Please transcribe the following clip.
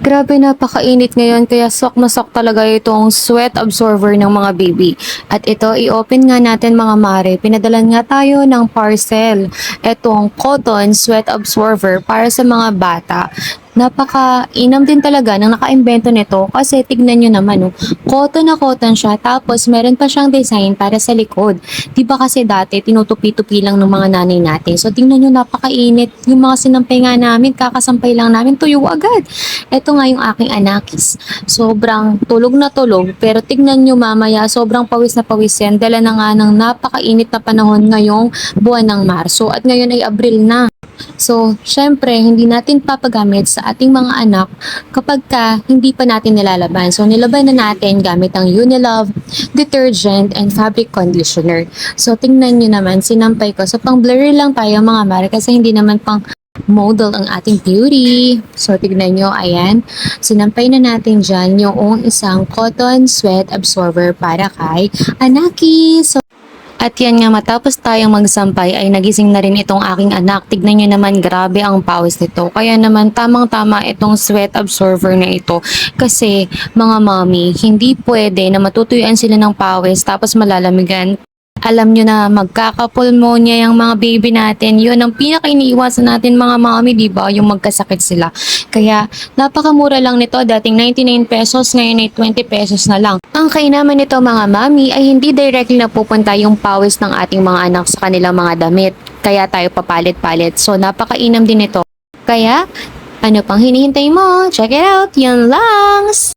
Grabe napakainit ngayon kaya sok na sok talaga itong sweat absorber ng mga baby. At ito, i-open nga natin mga mare. Pinadalan nga tayo ng parcel. Itong cotton sweat absorber para sa mga bata. Napaka-inam din talaga nang naka-invento nito kasi tignan nyo naman, oh, cotton na cotton siya tapos meron pa siyang design para sa likod. Di ba kasi dati tinutupi-tupi lang ng mga nanay natin. So tingnan nyo napakainit. Yung mga sinampay nga namin, kakasampay lang namin, tuyo agad. Ito nga yung aking anakis. Sobrang tulog na tulog pero tignan nyo mamaya, sobrang pawis na pawis yan. Dala na nga ng napakainit na panahon ngayong buwan ng Marso at ngayon ay Abril na. So, syempre, hindi natin papagamit sa ating mga anak kapag ka hindi pa natin nilalaban. So, nilaban na natin gamit ang Unilove, detergent, and fabric conditioner. So, tingnan nyo naman, sinampay ko. So, pang blurry lang tayo mga mare kasi hindi naman pang model ang ating beauty. So, tignan nyo, ayan. Sinampay na natin dyan yung isang cotton sweat absorber para kay Anaki. So, at yan nga matapos tayong magsampay ay nagising na rin itong aking anak. Tignan nyo naman grabe ang pawis nito. Kaya naman tamang-tama itong sweat absorber na ito. Kasi mga mommy, hindi pwede na matutuyuan sila ng pawis tapos malalamigan. Alam nyo na magkakapulmonya yung mga baby natin. Yun ang pinaka-iniiwasan natin mga mommy, di ba? Yung magkasakit sila. Kaya napakamura lang nito. Dating 99 pesos, ngayon ay 20 pesos na lang. Ang kainaman nito mga mami ay hindi directly na pupunta yung pawis ng ating mga anak sa kanilang mga damit. Kaya tayo papalit-palit. So napakainam din ito. Kaya, ano pang hinihintay mo? Check it out! Yan lang!